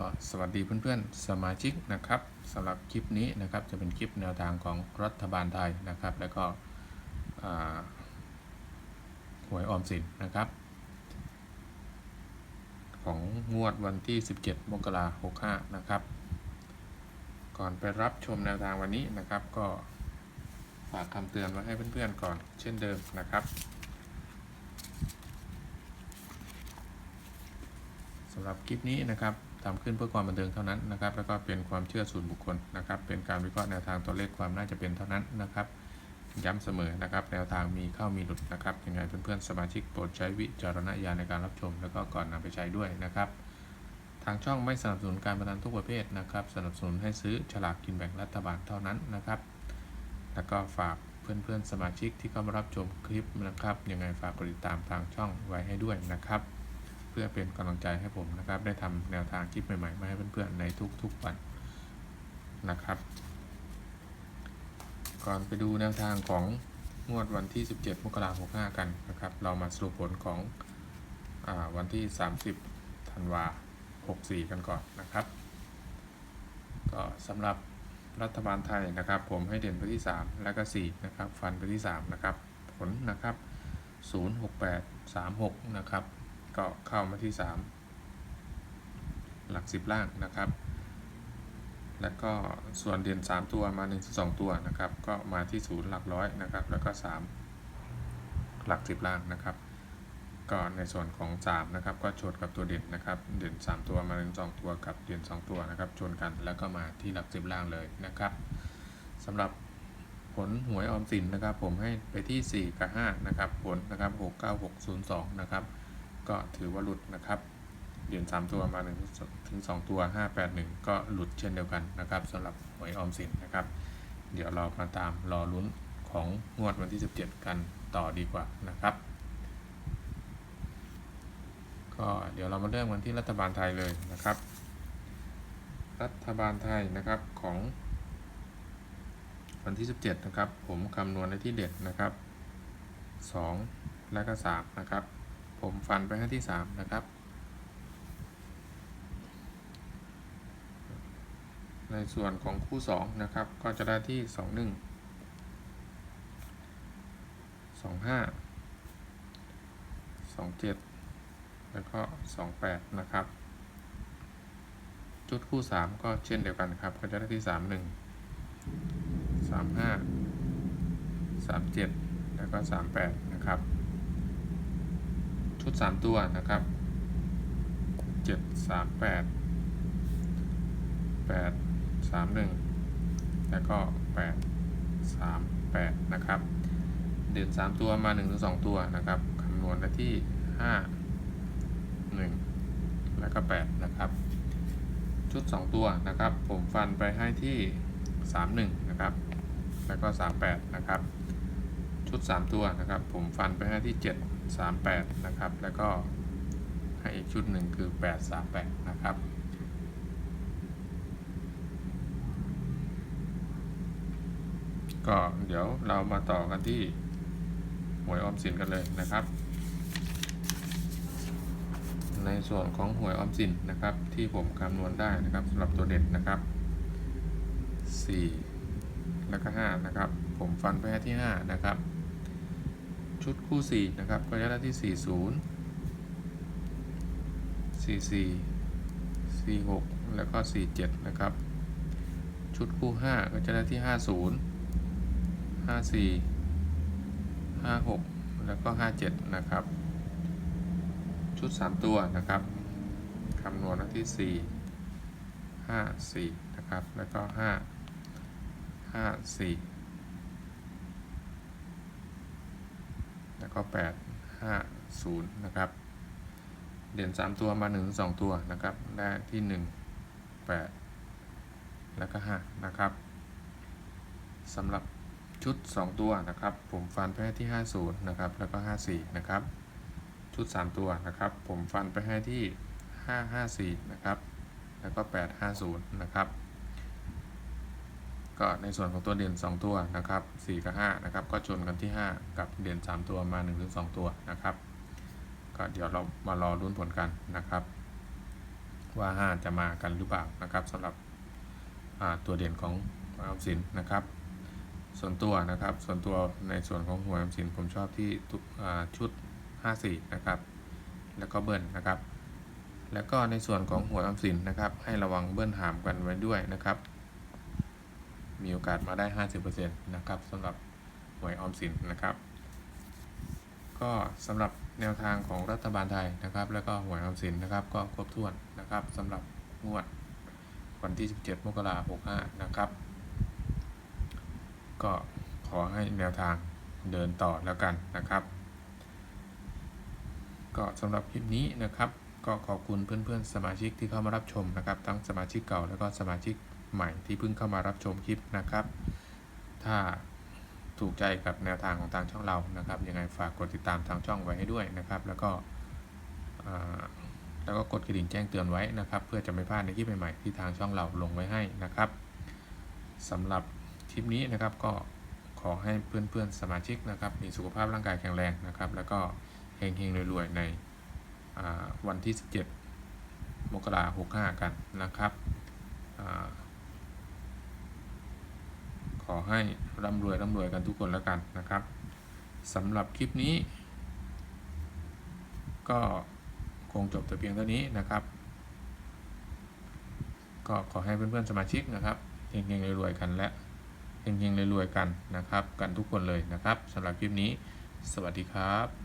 ก็สวัสดีเพื่อนๆ สมาชิกนะครับสำหรับคลิปนี้นะครับจะเป็นคลิปแนวทางของรัฐบาลไทยนะครับ แล้วก็หวยออมสินนะครับ ของงวดวันที่ 17 มกราคม65 นะครับ ก่อนไปรับชมแนวทางวันนี้นะครับ ก็ฝากคำเตือนไว้ให้เพื่อนๆก่อนเช่นเดิมนะครับสำหรับคลิปนี้นะครับ ทำขึ้นเพื่อความบันเทิงเท่านั้นนะครับ แล้วก็เป็นความเชื่อส่วนบุคคลนะครับ เป็นการวิเคราะห์แนวทางตัวเลขความน่าจะเป็นเท่านั้นนะครับ ย้ำเสมอนะครับ แนวทางมีเข้ามีหลุดนะครับยังไงเพื่อนๆสมาชิกโปรดใช้วิจารณญาณในการรับชม แล้วก็ก่อนนำไปใช้ด้วยนะครับ ทางช่องไม่สนับสนุนการพนันทุกประเภทนะครับ สนับสนุนให้ซื้อฉลากกินแบ่งรัฐบาลเท่านั้นนะครับ แล้วก็ฝากเพื่อนๆสมาชิกที่เข้ามารับชมคลิปนะครับยังไงฝากกดติดตามทางช่องไว้ให้ด้วยนะครับ พื่อเป็นกำลังใจให้ผมนะครับ ได้ทำแนวทางคลิปใหม่ๆมาให้เพื่อนๆในทุกๆวันนะครับ ก่อนไปดูแนวทางของงวดวันที่ 17 มกราคม 65 กันนะครับ เรามาสรุปผลของอวันที่ 30 ธันวา 64 กันก่อนนะครับ ก็สำหรับรัฐบาลไทยนะครับ ผมให้เด่นไปที่ 3 แล้วก็ 4 นะครับ ฟันไปที่ 3 นะครับ ผลนะครับ 068 36 นะครับ ก็เข้ามาที่ 3 หลัก 10 ล่างนะครับ แล้วก็ส่วนเด่น3 ตัวมา1 2ตัวนะครับ ก็มาที่ 0 หลักร้อยนะครับ แล้วก็ 3 หลัก 10 ล่างนะครับก็ในส่วนของ 3 นะครับ ก็ชนกับตัวเด่นนะครับ เด่น 3 ตัวมา1 2ตัวกับเด่น 2 ตัวนะครับชนกันแล้วก็มาที่หลัก10ล่างเลยนะครับสำหรับผลหวยออมสินนะครับ ผมให้ไปที่ 4 กับ 5 นะครับ ผลนะครับ 6 9 6 0 2 นะครับ ก็ถือว่าหลุดนะครับเด่น3ตัวมา1ถึง2ตัว 5 8 1 ก็หลุดเช่นเดียวกันนะครับสำหรับหวยออมสินนะครับ เดี๋ยวเรามาตามรอลุ้นของงวดวันที่ 17 กันต่อดีกว่านะครับ ก็เดี๋ยวเรามาเริ่มกันที่รัฐบาลไทยเลยนะครับ รัฐบาลไทยนะครับของวันที่ 17 นะครับ ผมคำนวณในที่เด็ดนะครับ 2 และก็ 3 นะครับ ผมฟันไปให้ที่3นะครับ ในส่วนของคู่2นะครับ ก็จะได้ที่2 1 2 5 2 7แล้วก็28นะครับ จุดคู่3ก็เช่นเดียวกันครับ ก็จะได้ที่3 1 3 5 3 7แล้วก็38นะครับ ชุด 3 ตัวนะครับ 7 3 8 8 3 1 แล้วก็ 8 3 8 นะครับ เด่น 3 ตัวมา1หรือ2ตัวนะครับคำนวณได้ที่ 5 1 แล้วก็ 8 นะครับ ชุด 2 ตัวนะครับ ผมฟันไปให้ที่ 3 1 นะครับ แล้วก็ 38 นะครับ ชุด 3 ตัวนะครับ ผมฟันไปให้ที่ 7 3 8 นะครับ แล้วก็ให้อีกชุดหนึ่งคือ 8 3 8 นะครับ ก็เดี๋ยวเรามาต่อกันที่หวยออมสินกันเลยนะครับ ในส่วนของหวยออมสินนะครับ ที่ผมคำนวณได้นะครับสำหรับตัวเด่นนะครับ 4 แล้วก็ 5 นะครับ ผมฟันไปที่ 5 นะครับ ชุดคู่ 4 นะครับก็จะได้ที่ 40 44 46 แล้วก็ 47 นะครับ ชุดคู่ 5 ก็จะได้ที่ 50 54 56 แล้วก็ 57 นะครับ ชุด 3 ตัวนะครับคำนวณที่ 4 5 4 นะครับ แล้วก็ 5 5 4 แล้ว ก็ 8 5 0 นะครับ เด่น 3 ตัวมา 1 2 ตัวนะครับ ได้ที่ 1 8 แล้วก็ 5 นะครับสำหรับชุด 2 ตัวนะครับ ผมฟันไปให้ที่ 50 นะครับ แล้วก็ 54 นะครับ ชุด 3 ตัวนะครับ ผมฟันไปให้ที่ 554 นะครับ แล้วก็ 850 นะครับ ก็ในส่วนของตัวเด่น 2 ตัวนะครับ4กับ5นะครับก็ชนกันที่ 5 กับเด่น 3 ตัวมา 1-2 ตัวนะครับ ก็เดี๋ยวเรามารอรุ้นผลกันนะครับ ว่าห้าจะมากันหรือเปล่านะครับสำหรับตัวเด่นของหวยออมสินนะครับ ส่วนตัวนะครับส่วนตัวในส่วนของหวยออมสินผมชอบที่ทุกอ่าชุด 54 นะครับ แล้วก็เบิ้ลนะครับ แล้วก็ในส่วนของหวยออมสินนะครับ ให้ระวังเบิ้ลหามกันไว้ด้วยนะครับ มีโอกาสมาได้ 50%นะครับสำหรับหวยออมสินนะครับ ก็สำหรับแนวทางของรัฐบาลไทยนะครับ แล้วก็หวยออมสินนะครับก็ครบถ้วนนะครับสำหรับงวดวันที่ 17 มกราคม 65 นะครับ ก็ขอให้แนวทางเดินต่อแล้วกันนะครับ ก็สำหรับคลิปนี้นะครับ ก็ขอบคุณเพื่อนๆสมาชิกที่เข้ามารับชมนะครับ ทั้งสมาชิกเก่าแล้วก็สมาชิก ใหม่ที่เพิ่งเข้ามารับชมคลิปนะครับ ถ้าถูกใจกับแนวทางของทางช่องเรานะครับยังไงฝากกดติดตามทางช่องไว้ให้ด้วยนะครับ แล้วก็แล้วก็กดกระดิ่งแจ้งเตือนไว้นะครับ เพื่อจะไม่พลาดในคลิปใหม่ๆที่ทางช่องเราลงไว้ให้นะครับสำหรับคลิปนี้นะครับก็ขอให้เพื่อนๆสมาชิกนะครับ มีสุขภาพร่างกายแข็งแรงนะครับ แล้วก็เฮงๆรวยๆในวันที่ 17 มกราคม65 กันนะครับ ขอให้ร่ำรวยร่ำรวยกันทุกคนแล้วกันนะครับสำหรับคลิปนี้ ก็คงจบแต่เพียงเท่านี้นะครับ ก็ขอให้เพื่อนๆสมาชิกนะครับเฮงๆรวยๆกันและเฮงๆรวยๆกันนะครับ กันทุกคนเลยนะครับสำหรับคลิปนี้ สวัสดีครับ